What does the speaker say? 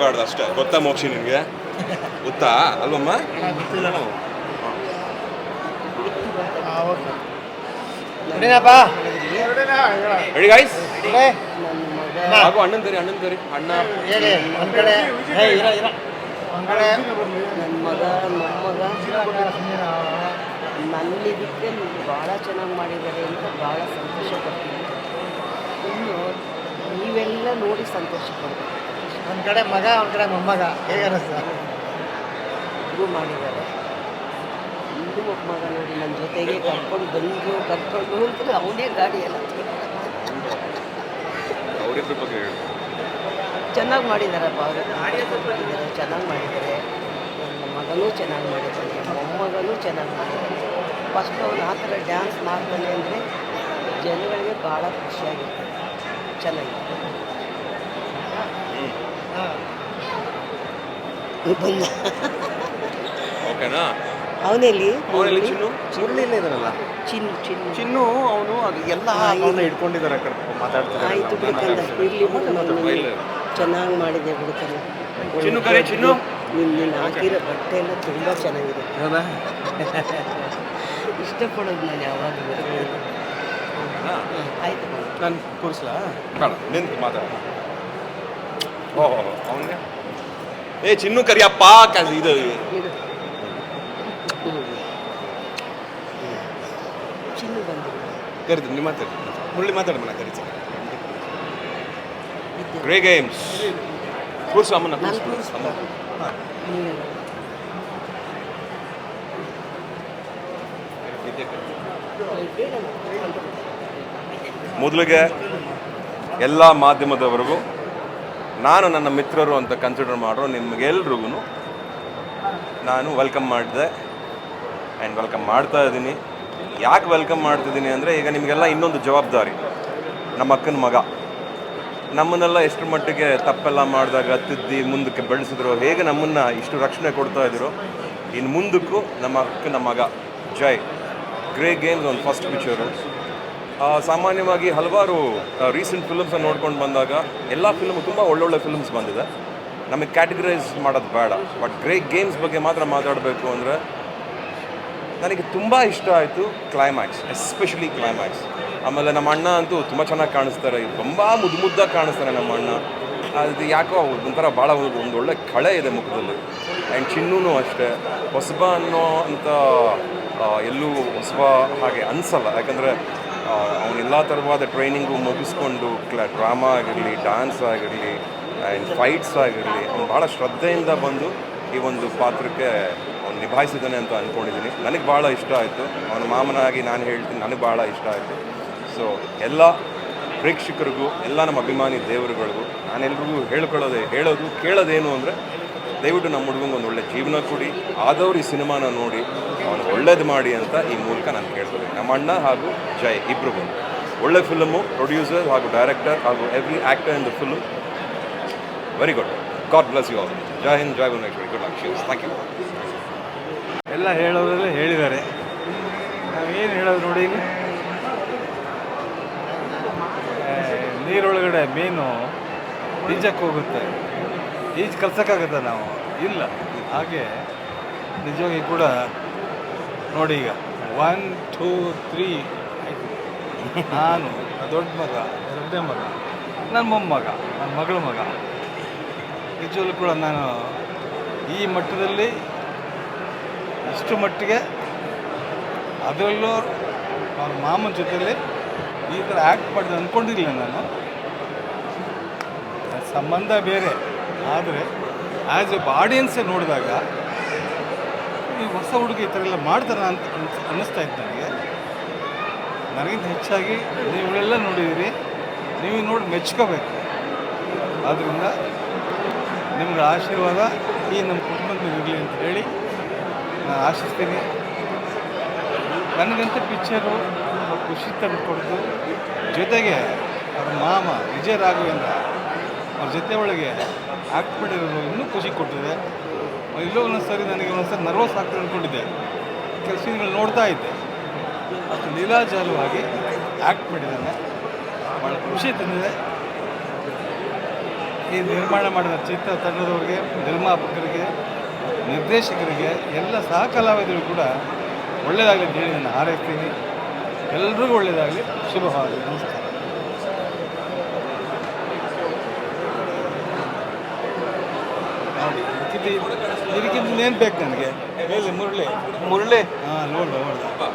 ಮಾತಾಡಬಾರ್ದು ಅಷ್ಟೇ ಗೊತ್ತಾ ಮೋಕ್ಷಿ ನಿನಗೆ? ಗೊತ್ತಾ? ಅಲ್ವಮ್ಮ? ರೆಡಿ. ಗಾಯ್ಸ್? ಹಾಗೂ ಅಣ್ಣನ್ ತರಿ ಅಣ್ಣನ್ ತರಿ. ಅಣ್ಣ. ಹೇಳಿ ನನ್ನಿದಕ್ಕೆ ಭಾಳ ಚೆನ್ನಾಗಿ ಮಾಡಿದ್ದಾರೆ ಅಂತ ಭಾಳ ಸಂತೋಷ ಪಡ್ತೀನಿ ಇನ್ನು ನೀವೆಲ್ಲ ನೋಡಿ ಸಂತೋಷ ಪಡ್ಬೇಕು ಒಂದ್ ಕಡೆ ಮಗ ಒಂದ್ ಕಡೆ ಮೊಮ್ಮಗ. ಹೇಗೆ ಅನಿಸ್ತದೆ ಇದು ಮಾಡಿದ್ದಾರೆ. ಇನ್ನೂ ಒಬ್ಬ ಮಗ ನೋಡಿ ನನ್ನ ಜೊತೆಗೆ ಕರ್ಕೊಂಡು ಬಂದು ಕರ್ಕೊಂಡು ಅಂತ ಅವನೇ ಗಾಡಿ ಎಲ್ಲ ಅವ್ರಿದ್ರ ಬಗ್ಗೆ ಹೇಳು. ಚೆನ್ನಾಗಿ ಮಾಡಿದ್ದಾರಪ್ಪ ಅವರು. ಚೆನ್ನಾಗಿ ಮಾಡಿದ್ದಾರೆ. ನನ್ನ ಮಗನೂ ಚೆನ್ನಾಗಿ ಮಾಡಿದ್ದಾನೆ ಮೊಮ್ಮಗನೂ ಚೆನ್ನಾಗಿ ಮಾಡಿದ್ದಾನೆ. ಫಸ್ಟ್ ಅವನು ಆ ಥರ ಡ್ಯಾನ್ಸ್ ಮಾಡ್ತಾನೆ ಅಂದರೆ ಜನಗಳಿಗೆ ಭಾಳ ಖುಷಿಯಾಗಿರ್ತದೆ ಚೆನ್ನಾಗಿದೆ. ಬಂದ ಓಕೆನಾ? ಅವನಲ್ಲಿ ಅವನಲ್ಲಿ ಚಿನ್ನು? ಮುರಳಿನೇ ಇದಾರಲ್ಲ ಚಿನ್ನು ಚಿನ್ನು. ಚಿನ್ನು ಅವನು ಅದು ಎಲ್ಲ ಅವನ್ನ ಇಟ್ಕೊಂಡಿದ್ದಾರೆ ಕರ್ಕೊಂಡು ಮಾತಾಡ್ತಿದ್ದಾರೆ ಆಯಿತು ಬಿಡ್ಕಂದ ಇರಲಿ ಚೆನ್ನಾಗಿ ಮಾಡಿದೆ ಬಿಡ್ತಾನೆ ಚಿನ್ನು ಕರೆ ಚಿನ್ನು. ನಿನ್ನ ನೀನು ಹಾಕಿರೋ ಬಟ್ಟೆ ಎಲ್ಲ ತುಂಬ ಚೆನ್ನಾಗಿದೆ. ಹೌದಾ? ಇಷ್ಟಪಡೋದು ನಾನು ಯಾವಾಗಲೂ. ಆಯ್ತು ನಾನು ಕೂರಿಸ್ಲಾ? ಬೇಡ. ನಿಂತು ಮಾತಾಡ. ಏ ಚಿನ್ನು ಕರಿಯಪ್ಪ ಇದು ಕರಿತೀನಿ ನೀವು ಮಾತಾಡಿ. ಮುರಳಿ ಮಾತಾಡಿ ಕರಿತೀನಿ ಇದ್ದು ಗ್ರೇ ಗೇಮ್ಸ್ ಕೂರ್ಸು ಅಮ್ಮನ ಮೊದಲಿಗೆ ಎಲ್ಲ ಮಾಧ್ಯಮದವರೆಗೂ ನಾನು ನನ್ನ ಮಿತ್ರರು ಅಂತ ಕನ್ಸಿಡರ್ ಮಾಡೋ ನಿಮಗೆಲ್ರಿಗೂ ನಾನು ವೆಲ್ಕಮ್ ಮಾಡಿದೆ ಆ್ಯಂಡ್ ವೆಲ್ಕಮ್ ಮಾಡ್ತಾ ಇದ್ದೀನಿ. ಯಾಕೆ ವೆಲ್ಕಮ್ ಮಾಡ್ತಿದ್ದೀನಿ ಅಂದರೆ ಈಗ ನಿಮಗೆಲ್ಲ ಇನ್ನೊಂದು ಜವಾಬ್ದಾರಿ. ನಮ್ಮ ಅಕ್ಕನ ಮಗ. ನಮ್ಮನ್ನೆಲ್ಲ ಎಷ್ಟು ಮಟ್ಟಿಗೆ ತಪ್ಪೆಲ್ಲ ಮಾಡಿದಾಗ ತಿದ್ದಿ ಮುಂದಕ್ಕೆ ಬೆಳೆಸಿದ್ರು, ಹೇಗೆ ನಮ್ಮನ್ನು ಇಷ್ಟು ರಕ್ಷಣೆ ಕೊಡ್ತಾ ಇದ್ರು ಇನ್ನು ಮುಂದಕ್ಕೂ ನಮ್ಮ ಅಕ್ಕನ ಮಗ. ಜೈ. ಗ್ರೇ ಗೇಮ್ಸ್ ಒಂದು ಫಸ್ಟ್ ಪಿಕ್ಚರು ಸಾಮಾನ್ಯವಾಗಿ ಹಲವಾರು ರೀಸೆಂಟ್ ಫಿಲ್ಮ್ಸನ್ನು ನೋಡ್ಕೊಂಡು ಬಂದಾಗ ಎಲ್ಲ ಫಿಲ್ಮ್ ತುಂಬ ಒಳ್ಳೊಳ್ಳೆ ಫಿಲ್ಮ್ಸ್ ಬಂದಿದೆ. ನಮಗೆ ಕ್ಯಾಟಗರೈಸ್ ಮಾಡೋದು ಬೇಡ. ಬಟ್ ಗ್ರೇ ಗೇಮ್ಸ್ ಬಗ್ಗೆ ಮಾತ್ರ ಮಾತಾಡಬೇಕು ಅಂದರೆ ನನಗೆ ತುಂಬ ಇಷ್ಟ ಆಯಿತು ಕ್ಲೈಮ್ಯಾಕ್ಸ್ ಎಸ್ಪೆಷಲಿ ಕ್ಲೈಮ್ಯಾಕ್ಸ್ ಆಮೇಲೆ ನಮ್ಮ ಅಣ್ಣ ಅಂತೂ ತುಂಬ ಚೆನ್ನಾಗಿ ಕಾಣಿಸ್ತಾರೆ. ತುಂಬ ಮುದ್ದು ಮುದ್ದಾಗಿ ಕಾಣಿಸ್ತಾರೆ ನಮ್ಮ ಅಣ್ಣ. ಅದು ಯಾಕೋ ಒಂಥರ ಭಾಳ ಒಂದು ಒಳ್ಳೆ ಕಳೆ ಇದೆ ಮುಖದಲ್ಲಿ. ಆ್ಯಂಡ್ ಚಿನ್ನೂ ಅಷ್ಟೇ. ಹೊಸಬ ಅನ್ನೋ ಅಂತ ಎಲ್ಲೂ ಹೊಸಬ ಹಾಗೆ ಅನಿಸಲ್ಲ. ಯಾಕಂದರೆ ಅವನೆಲ್ಲ ಥರವಾದ ಟ್ರೈನಿಂಗು ಮುಗಿಸ್ಕೊಂಡು, ಕ್ಲ ಡ್ರಾಮಾ ಆಗಿರಲಿ ಡ್ಯಾನ್ಸ್ ಆಗಿರಲಿ ಆ್ಯಂಡ್ ಫೈಟ್ಸ್ ಆಗಿರಲಿ, ಅವ್ನು ಭಾಳ ಶ್ರದ್ಧೆಯಿಂದ ಬಂದು ಈ ಒಂದು ಪಾತ್ರಕ್ಕೆ ಅವ್ನು ನಿಭಾಯಿಸಿದ್ದಾನೆ ಅಂತ ಅಂದ್ಕೊಂಡಿದ್ದೀನಿ ನನಗೆ ಭಾಳ ಇಷ್ಟ ಆಯಿತು. ಅವನ ಮಾಮನಾಗಿ ನಾನು ಹೇಳ್ತೀನಿ, ನನಗೆ ಭಾಳ ಇಷ್ಟ ಆಯಿತು. ಸೊ ಎಲ್ಲ ಪ್ರೇಕ್ಷಕರಿಗೂ, ಎಲ್ಲ ನಮ್ಮ ಅಭಿಮಾನಿ ದೇವರುಗಳಿಗೂ ನಾನೆಲ್ರಿಗೂ ಹೇಳ್ಕೊಳ್ಳೋದೇ, ಹೇಳೋದು, ಕೇಳೋದೇನು ಅಂದರೆ ದಯವಿಟ್ಟು ನಮ್ಮ ಹುಡುಗಂಗೆ ಒಂದು ಒಳ್ಳೆ ಜೀವನ ಕೊಡಿ, ಆದವ್ರು ಈ ಸಿನಿಮಾನ ನೋಡಿ, ಅವನು ಒಳ್ಳೇದು ಮಾಡಿ ಅಂತ ಈ ಮೂಲಕ ನಾನು ಕೇಳ್ತೇನೆ. ನಮ್ಮ ಅಣ್ಣ ಹಾಗೂ ಜೈ ಇಬ್ಬರು ಬಂದು. ಒಳ್ಳೆ ಫಿಲಮು ಪ್ರೊಡ್ಯೂಸರ್ ಹಾಗೂ ಡೈರೆಕ್ಟರ್ ಹಾಗೂ every actor in the film very good god bless you all Jai Hind Jai very good luck thank you ಎಲ್ಲ ಹೇಳೋದ್ರಲ್ಲಿ ಹೇಳಿದ್ದಾರೆ. ನಾವೇನು ಹೇಳೋದು ನೋಡಿ ನೀರೊಳಗಡೆ ಮೀನು ಬೀಜಕ್ಕೆ ಹೋಗುತ್ತೆ. ಈಜು ಕಲ್ಸೋಕ್ಕಾಗತ್ತ ನಾವು? ಇಲ್ಲ. ಹಾಗೆ ನಿಜವಾಗಿ ಕೂಡ ನೋಡಿ ಈಗ ಒನ್ ಟೂ ತ್ರೀ ನಾನು ದೊಡ್ಡ ಮಗ, ಎರಡನೇ ಮಗ, ನನ್ನ ಮೊಮ್ಮಗ, ನನ್ನ ಮಗಳ ಮಗ ನಿಜವಲ್ಲೂ ಕೂಡ ನಾನು ಈ ಮಟ್ಟದಲ್ಲಿ ಇಷ್ಟು ಮಟ್ಟಿಗೆ ಅದರಲ್ಲೂ ಅವ್ರ ಮಾಮನ ಜೊತೆಯಲ್ಲಿ ಈ ಥರ ಆ್ಯಕ್ಟ್ ಮಾಡಿದೆ ಅಂದ್ಕೊಂಡಿರಲಿಲ್ಲ ನಾನು. ಸಂಬಂಧ ಬೇರೆ. ಆದರೆ ಆ್ಯಸ್ ಎ ಆಡಿಯನ್ಸೇ ನೋಡಿದಾಗ, ಈ ಹೊಸ ಹುಡುಗಿ ಈ ಥರ ಎಲ್ಲ ಮಾಡ್ತಾರ ಅಂತ ಅನ್ನಿಸ್ತಾ ಇತ್ತು ನನಗೆ. ನನಗಿಂತ ಹೆಚ್ಚಾಗಿ ನೀವುಗಳೆಲ್ಲ ನೋಡಿದ್ದೀರಿ, ನೀವು ನೋಡಿ ಮೆಚ್ಕೋಬೇಕು. ಆದ್ದರಿಂದ ನಿಮ್ಗೆ ಆಶೀರ್ವಾದ, ಈ ನಮ್ಮ ಕುಟುಂಬದ ಇರಲಿ ಅಂತ ಹೇಳಿ ನಾನು ಆಶಿಸ್ತೀನಿ. ನನಗಂತ ಪಿಕ್ಚರು ಖುಷಿ ತಂದುಕೊಡ್ತು ಜೊತೆಗೆ ಅವ್ರ ಮಾಮ ವಿಜಯ ರಾಘವೇಂದ್ರ ಅವ್ರ ಜೊತೆ ಒಳಗೆ ಆ್ಯಕ್ಟ್ ಮಾಡಿರೋದು ಇನ್ನೂ ಖುಷಿ ಕೊಟ್ಟಿದೆ. ಎಲ್ಲೋ ಒಂದೊಂದು ಸರಿ ನನಗೆ ಒಂದೊಂದ್ಸರಿ ನರ್ವಸ್ ಆಗ್ತದೆ ಅಂದ್ಕೊಂಡಿದ್ದೆ ಕೆಲಸ ಸೀನ್ಗಳು ನೋಡ್ತಾ ಇದ್ದೆ. ಅದು ಲೀಲಾಜಾಲವಾಗಿ ಆ್ಯಕ್ಟ್ ಮಾಡಿದ್ದಾನೆ. ಭಾಳ ಖುಷಿ ತಂದಿದೆ. ಈ ನಿರ್ಮಾಣ ಮಾಡಿದ ಚಿತ್ರ ತಂಡದವ್ರಿಗೆ, ನಿರ್ಮಾಪಕರಿಗೆ, ನಿರ್ದೇಶಕರಿಗೆ ಎಲ್ಲ ಸಹ ಕಲಾವಿದರು ಕೂಡ ಒಳ್ಳೆಯದಾಗಲಿ ಅಂತ ಹೇಳಿ ನಾನು ಹಾರೈಸ್ತೀನಿ. ಎಲ್ರಿಗೂ ಒಳ್ಳೆಯದಾಗಲಿ ಶುಭವಾಗಲಿ ನಮಸ್ಕಾರ. ಇದಕ್ಕಿಂತ ಇದಕ್ಕಿಂತ ಬೇಕು ನನಗೆ? ಹೇಳಿ ಮುರಳಿ. ಮುರಳಿ. ಹಾಂ ನೋಡು ನೋಡು